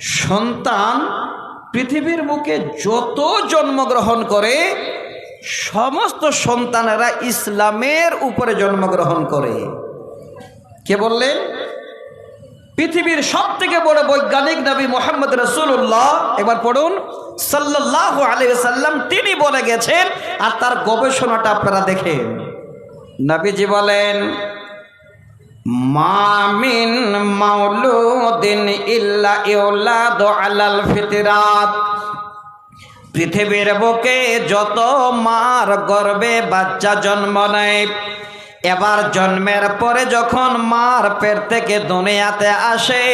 সন্তান পৃথিবীর বুকে যত জন্মগ্রহণ করে, সমস্ত সন্তানেরা ইসলামের উপরে জন্মগ্রহণ করে। কে বললেন পৃথিবীর সব থেকে বড় বৈজ্ঞানিক নবী মোহাম্মদ রসুল্লাহ এবার পড়ুন সাল্লাহ আলিয়াল্লাম তিনি বলে গেছেন, আর তার গবেষণাটা আপনারা দেখেন। নবীজি বলেন মামিন মাউলুদিন ইল্লা ইউলাদ আলাল ফিতরাত। পৃথিবীর বুকে যত মার গর্বে বাচ্চা জন্ম নেয়, এবার জন্মের পরে যখন মার পেট থেকে দুনিয়াতে আসে,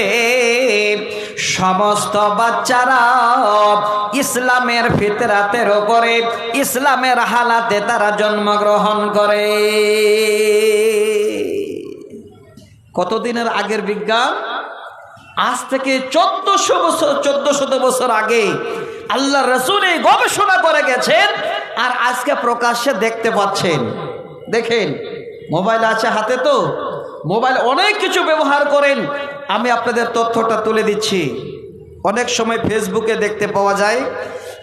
সমস্ত বাচ্চারা ইসলামের ফিতরাতের ওপরে ইসলামের হালাতে তারা জন্মগ্রহণ করে। কতদিনের আগের বিজ্ঞান? আজ থেকে চোদ্দশো বছর, চোদ্দশত বছর আগে আল্লাহ রসুল এই গবেষণা করে গেছেন আর আজকে প্রকাশ্যে দেখতে পাচ্ছেন। দেখেন, মোবাইল আছে হাতে তো? মোবাইল অনেক কিছু ব্যবহার করেন। আমি আপনাদের তথ্যটা তুলে দিচ্ছি। অনেক সময় ফেসবুকে দেখতে পাওয়া যায়।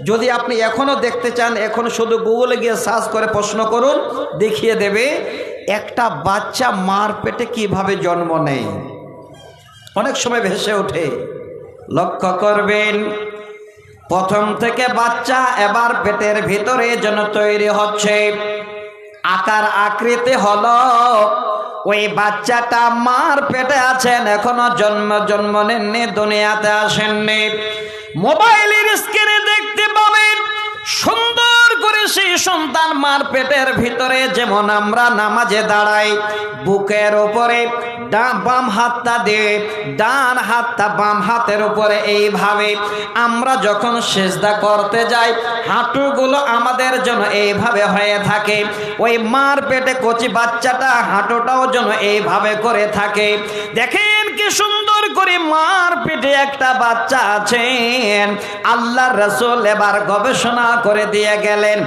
যদি আপনি এখনও দেখতে চান, এখন শুধু গুগলে গিয়ে সার্চ করে প্রশ্ন করুন, দেখিয়ে দেবে। একটা বাচ্চা মার পেটে কীভাবে জন্ম নেয়? অনেক সময় ভেসে ওঠে। লক্ষ্য করবেন, প্রথম থেকে বাচ্চা এবার পেটের ভিতরে যেন তৈরি হচ্ছে। আকার আকৃতি হলো, ওই বাচ্চাটা মার পেটে আছেন, এখনও জন্ম জন্ম নেননি, দুনিয়াতে আসেননি। মোবাইলের স্ক্রিনে দেখতে পাবেন, সুন্দর সেই সন্তান মার পেটের ভিতরে, যেমন আমরা নামাজে দাঁড়াই, বুকের উপরে বাম হাতটা দিয়ে, ডান হাতটা বাম হাতের উপরে এইভাবে আমরা যখন সেজদা করতে যাই, হাঁটুগুলো আমাদের জন্য এইভাবে হয়ে থাকে। ওই মার পেটে কচি বাচ্চাটা হাঁটুটাও যেন এইভাবে করে থাকে। দেখেন কি সুন্দর করে মার পেটে একটা বাচ্চা আছেন আল্লাহ রসুল এবার গবেষণা করে দিয়ে গেলেন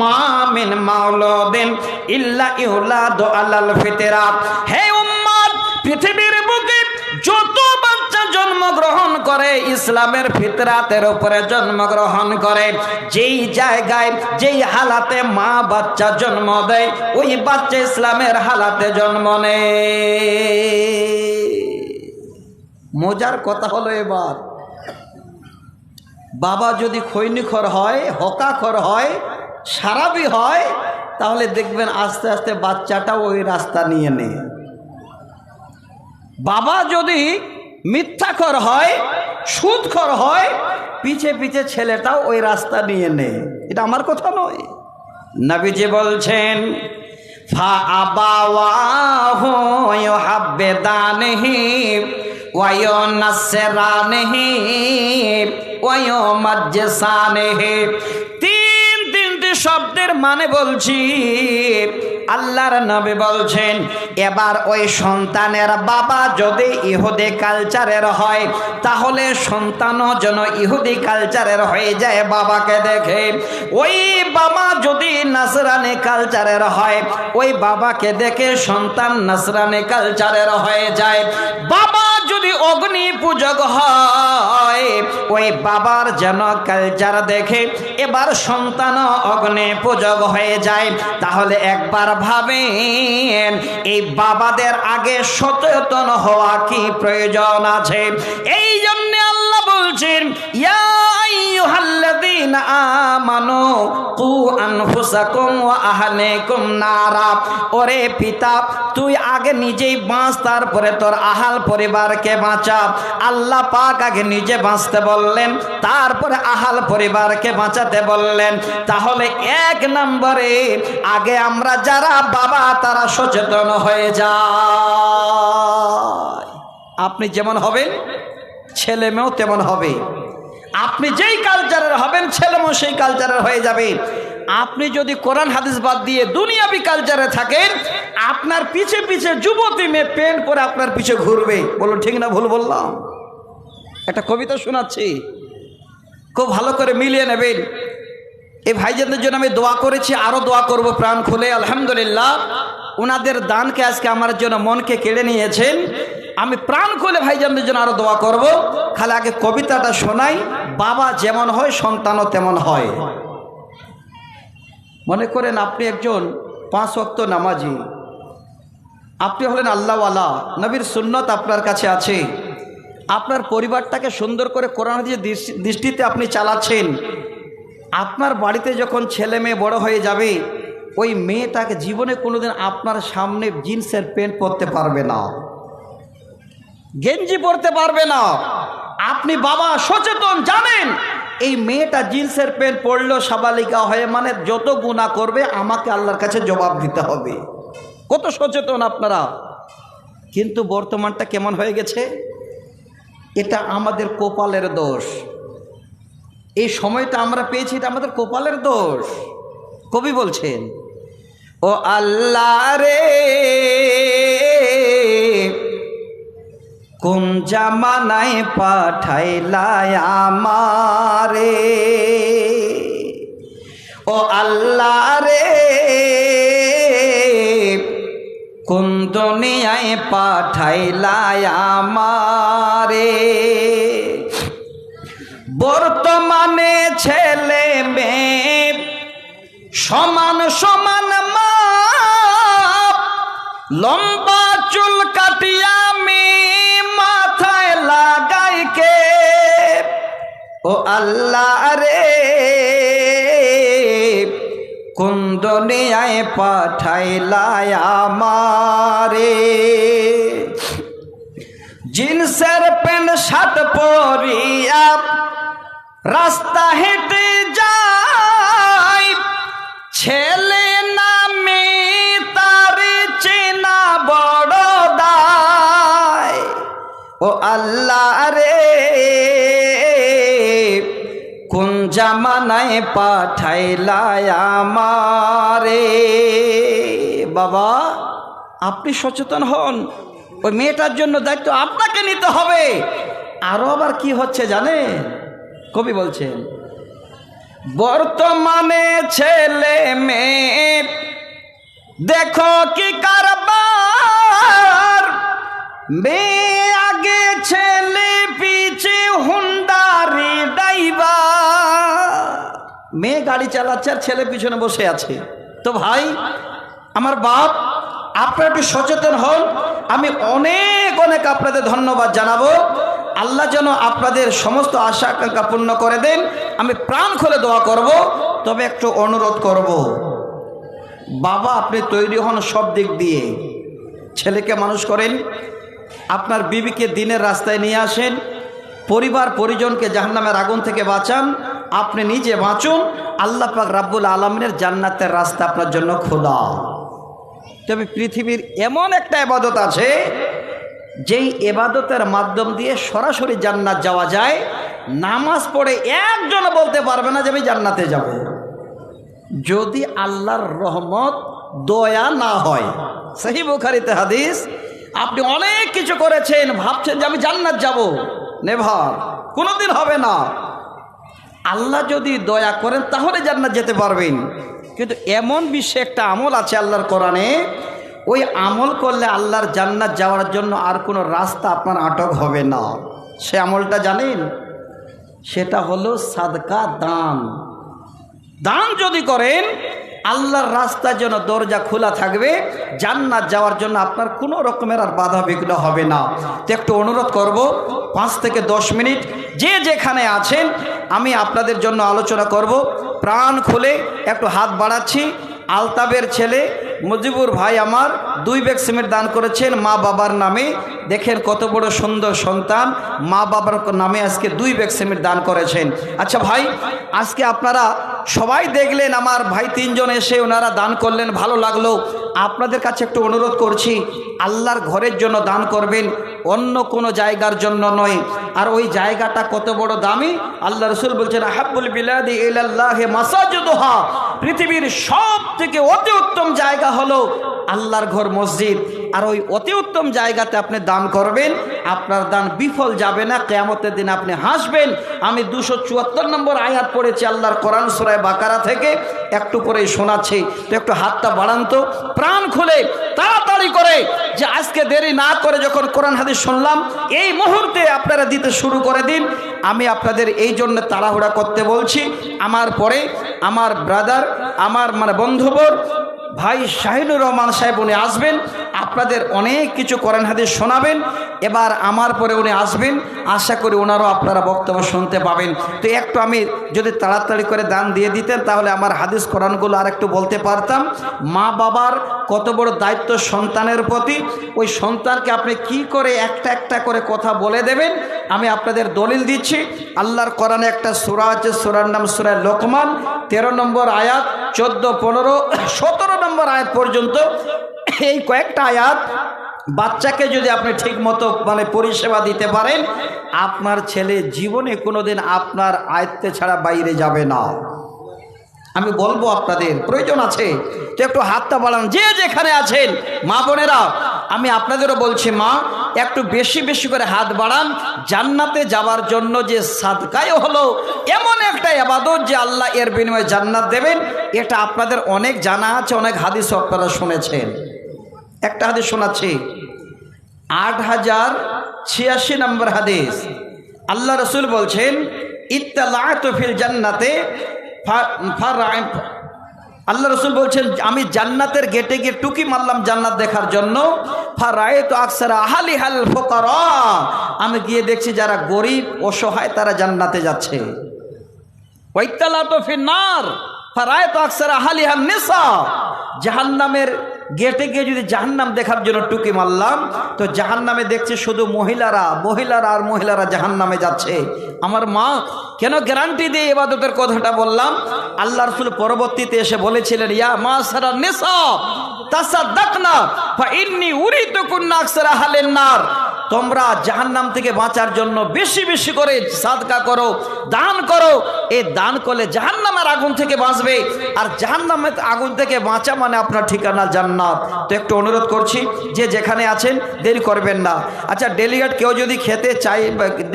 মামিন মাওলদিন ইল্লা ইউলাদ আলাল ফিতরাত হে উম্মত, পৃথিবীর বুকে যত বাচ্চা জন্মগ্রহণ করে, ইসলামের ফিতরাতের উপরে জন্মগ্রহণ করে, যেই জায়গায়, যেই হালাতে মা বাচ্চা জন্ম দেয়, ওই বাচ্চা ইসলামের হালাতে জন্ম নেয়। মজার কথা হলো এবার। বাবা যদি খৈনিখর হয়, হকাখর হয়, সারাবি হয়, তাহলে দেখবেন আস্তে আস্তে বাচ্চাটাও ওই রাস্তা নিয়ে নেয়। বাবা যদি মিথ্যাখর হয়, সুদখর হয়, পিছে পিছে ছেলেটাও ওই রাস্তা নিয়ে নেয়। এটা আমার কথা নয়। নবীজি বলছেন, ফা আবাওয়াহু ইউহাব্বিদানহি ওয়া ইউনাসসিরানহি ওয়া ইউমাজ্জিসানহি তিন তিনটি শব্দের মানে বলছি, আল্লাহর নবী বলছেন, এবার ওই সন্তানের বাবা যদি ইহুদি কালচারের হয়, তাহলে সন্তানও যেন ইহুদি কালচারের হয়ে যায় বাবাকে দেখে। ওই বাবা যদি নাসরানি কালচারের হয়, ওই বাবাকে দেখে সন্তান নাসরানি কালচারের হয়ে যায়। বাবা যদি অগ্নি পূজক হয়, ওই বাবার যেন কালচার দেখে এবার সন্তান অগ্নি পূজক হয়ে যায়। তাহলে একবার ভাবেন, এই বাবাদের আগে সচেতন হওয়া কি প্রয়োজন আছে? এই জন্য আল্লাহ বলছেন, ইয়া আইয়ুহাল্লাযীনা কু নারা। তুই আগে নিজেই বাঁচ, তারপরে তোর আহাল পরিবারকে বাঁচা। পাক আগে নিজে বাঁচতে বললেন, তারপরে আহাল পরিবারকে বাঁচাতে বললেন। তাহলে এক নম্বরে, আগে আমরা যারা বাবা, তারা সচেতন হয়ে যায়। আপনি যেমন হবেন ছেলে মেয়েও তেমন হবে। আপনি যেই কালচারের হবেন, ছেলে মেয়েও সেই কালচারের হয়ে যাবে। আপনি যদি কোরআন, হাদিস বাদ দিয়ে দুনিয়াবি কালচারে থাকেন, আপনার পিছে পিছে যুবতী মেয়ে প্যান্ট পরে আপনার পিছে ঘুরবে। বলুন, ঠিক না ভুল বললাম? একটা কবিতা শোনাচ্ছি। খুব ভালো করে মিলিয়ে নেবেন। এই ভাইজানদের জন্য আমি দোয়া করেছি আরও দোয়া করব প্রাণ খুলে। আলহামদুলিল্লাহ। ওনাদের দানকে আজকে আমার জন্য মনকে কেড়ে নিয়েছেন। আমি প্রাণ খুলে ভাইজানদের জন্য আরও দোয়া করব। খালি আগে কবিতাটা শোনাই। বাবা যেমন হয়, সন্তানও তেমন হয়। মনে করেন আপনি একজন পাঁচ অক্ত নামাজি। আপনি হলেন আল্লাহওয়ালা। নবীর সুন্নত আপনার কাছে আছে। আপনার পরিবারটাকে সুন্দর করে কোরআন দিয়ে দৃষ্টিতে আপনি চালাচ্ছেন। আপনার বাড়িতে যখন ছেলে মেয়ে বড় হয়ে যাবে ওই মেয়েটাকে জীবনে কোনোদিন আপনার সামনে জিন্সের প্যান্ট পরতে পারবে না। গেঞ্জি পরতে পারবে না। আপনি বাবা সচেতন, জানেন? এই মেয়েটা জিন্সের প্যান্ট পরলো সাবালিকা হয়ে মানে যত গুণা করবে আমাকে আল্লাহর কাছে জবাব দিতে হবে। কত সচেতন আপনারা। কিন্তু বর্তমানটা কেমন হয়ে গেছে? এটা আমাদের কপালের দোষ। এই সময়টা আমরা পেয়েছি, এটা আমাদের কপালের দোষ। কবি বলছেন ও আল্লাহ রে, কোন জামানায় পাঠাইলাই আমারে? ও আল্লাহ রে, কোন দুনিয়ায় পাঠাইলাই আমারে? বর্তমানে ছেলে মেয়ে সমান সমান মাপ লম্বা চুল কাটিয়া আমি মাথায় লাগাই কে? ও আল্লাহ রে, কোন দুনিয়ায় পাঠাইলাই আমারে? জিন্সের প্যান্ট, শার্ট পরিয়া রাস্তা হেঁটে যাই, ছেলে ও আল্লাহ রে, কোন জামানায় পাঠাইলাই আমারে? বাবা, আপনি সচেতন হন। ওই মেয়েটার জন্য দায়িত্ব আপনাকে নিতে হবে। আরও আবার কি হচ্ছে জানে কবি বলছেন, বর্তমানে ছেলে মেয়ে, দেখো কি কারবার। মেয়ে আগে ছেলে পিছে হুন্ডারি ড্রাইভার। মেয়ে গাড়ি চালাচ্ছে আর ছেলে পিছনে বসে আছে। তো ভাই, আমার বাপ, আপনারা একটু সচেতন হন। আমি অনেক অনেক আপনাদের ধন্যবাদ জানাব। আল্লাহ যেন আপনাদের সমস্ত আশা আকাঙ্ক্ষা পূর্ণ করে দেন। আমি প্রাণ খুলে দোয়া করব, তবে একটু অনুরোধ করব। বাবা, আপনি তৈরি হন সব দিক দিয়ে। ছেলেকে মানুষ করেন আপনার বিবিকে দিনের রাস্তায় নিয়ে আসেন, পরিবার পরিজনকে জাহান্নামের আগুন থেকে বাঁচান, আপনি নিজে বাঁচুন, আল্লাহ পাক রাব্বুল আলমিনের জান্নাতের রাস্তা আপনার জন্য খোলা। তবে পৃথিবীর এমন একটা এবাদত আছে, যেই এবাদতের মাধ্যম দিয়ে সরাসরি জান্নাত যাওয়া যায়, নামাজ পড়ে একজন বলতে পারবে না যে আমি জান্নাতে যাব। যদি আল্লাহর রহমত, দয়া না হয় সেই বুখারিতে হাদিস আপনি অনেক কিছু করেছেন, ভাবছেন যে আমি জান্নাত যাব। নেভার, কোনোদিন হবে না। আল্লাহ যদি দয়া করেন, তাহলে জান্নাত যেতে পারবেন। কিন্তু এমন বিশ্বে একটা আমল আছে আল্লাহর কোরআনে, ওই আমল করলে আল্লাহর জান্নাত যাওয়ার জন্য আর কোনো রাস্তা আপনার আটক হবে না। সে আমলটা জানেন? সেটা হলো সাদকা দান। দান যদি করেন আল্লাহর রাস্তার জন্য দরজা খোলা থাকবে, জান্নাত যাওয়ার জন্য আপনার কোনো রকমের আর বাধা বিঘ্ন হবে না। তো একটু অনুরোধ করব, পাঁচ থেকে দশ মিনিট, যে যেখানে আছেন, আমি আপনাদের জন্য আলোচনা করব। প্রাণ খুলে একটু হাত বাড়াচ্ছি। আলতাবের ছেলে মুজিবুর ভাই আমার দুই ব্যাগ সিমেন্ট দান করেছেন, মা বাবার নামে। দেখেন কত বড় সুন্দর সন্তান, মা বাবার নামে আজকে দুই ব্যাগ সিমেন্ট দান করেছেন। আচ্ছা ভাই, আজকে আপনারা সবাই দেখলেন, আমার ভাই তিনজন এসে ওনারা দান করলেন, ভালো লাগল। আপনাদের কাছে একটু অনুরোধ করছি, আল্লাহর ঘরের জন্য দান করবেন, অন্য কোনো জায়গার জন্য নয়। আর ওই জায়গাটা কত বড় দামি, আল্লাহ রসুল বলছেন আহাবুল বিলাদি ইলাল্লাহে মাসাজুদোহা। পৃথিবীর সব থেকে অতি উত্তম জায়গা হলো আল্লাহর ঘর মসজিদ। আর ওই অতি উত্তম জায়গাতে আপনি দান করবেন, আপনার দান বিফল যাবে না, কেয়ামতের দিন আপনি হাসবেন। আমি দুশো চুয়াত্তর নম্বর আয়াত পড়েছি আল্লাহর কোরআন সুরায় বাকারা থেকে, একটু করে শোনাচ্ছি। তো একটু হাতটা বাড়ান তো, প্রাণ খুলে, তাড়াতাড়ি করে, যে আজকে দেরি না করে যখন কোরআন হাদিস শুনলাম, এই মুহূর্তে আপনারা দিতে শুরু করে দিন। আমি আপনাদের এই জন্য তাড়াহুড়া করতে বলছি। আমার পরে আমার ব্রাদার আমার মানে বন্ধুবর ভাই শাহিনুর রহমান সাহেব উনি আসবেন। আপনাদের অনেক কিছু করেন হাদিস শোনাবেন, এবার আমার পরে উনি আসবেন, আশা করি ওনারও আপনারা বক্তব্য শুনতে পাবেন। তো একটু আমি যদি তাড়াতাড়ি করে দান দিয়ে দিতেন, তাহলে আমার হাদিস কোরআনগুলো আর একটু বলতে পারতাম। মা বাবার কত বড় দায়িত্ব সন্তানের প্রতি, ওই সন্তানকে আপনি কি করে একটা একটা করে কথা বলে দেবেন, আমি আপনাদের দলিল দিচ্ছি। আল্লাহর কোরআনে একটা সুরা আছে, সুরার নাম সুরায় লোকমান, তেরো নম্বর আয়াত, চোদ্দ, পনেরো, সতেরো নম্বর আয়াত পর্যন্ত এই কয়েকটা আয়াত বাচ্চাকে যদি আপনি ঠিক মতো মানে পরিষেবা দিতে পারেন, আপনার ছেলে জীবনে কোনোদিন আপনার আয়ত্তে ছাড়া বাইরে যাবে না। আমি বলব আপনাদের, প্রয়োজন আছে, তো একটু হাতটা বাড়ান, যে যেখানে আছেন, মা বোনেরা, আমি আপনাদেরও বলছি, মা, একটু বেশি বেশি করে হাত বাড়ান, জান্নাতে যাওয়ার জন্য যে সাদকায় হলো, এমন একটা আবাদত যে আল্লাহ এর বিনিময়ে জান্নাত দেবেন, এটা আপনাদের অনেক জানা আছে, অনেক হাদিসও আপনারা শুনেছেন। একটা হাদিস শোনাচ্ছি। আট হাজার ছিয়াশি নম্বর হাদিস। আল্লাহ রসুল বলছেন ইত্তালাতফিল জান্নাতে আল্লাহ রসুল বলছেন, আমি জান্নাতের গেটে গিয়ে টুকি মারলাম জান্নাত দেখার জন্য। তো আকসার আমি গিয়ে দেখছি যারা গরিব, অসহায়, তারা জান্নাতে যাচ্ছে। ওয়াইতালা তো আকসার হাল নেশা জাহান্নামের গেটে গিয়ে যদি জাহান্নাম দেখার জন্য টুকি মারলাম, তো জাহান্নামে দেখছি শুধু মহিলারা মহিলারা আর মহিলারা জাহান্নামে যাচ্ছে। আমার মা, কেন গ্যারান্টি দিয়ে এবাদতের কথাটা বললাম? আল্লাহ রসুল পরবর্তীতে এসে বলেছিলেন, ইয়া মা সারা নেশাব তাসা দাকনা বা ইন্নি উড়ি তো কুন্না আকসারা হালেন নার। তোমরা জাহান্নাম থেকে বাঁচার জন্য বেশি বেশি করে সাদকা করো, দান করো। এই দান করলে জাহান্নামের আগুন থেকে বাঁচবে। আর জাহান্নামের আগুন থেকে বাঁচা মানে আপনার ঠিকানা জান্নাত তো একটু অনুরোধ করছি, যে যেখানে আছেন, দেরি করবেন না। আচ্ছা ডেলিগেট কেউ যদি খেতে চাই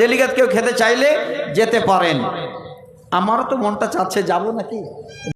ডেলিগেট কেউ খেতে চাইলে যেতে পারেন। আমারও তো মনটা চাচ্ছে, যাব নাকি?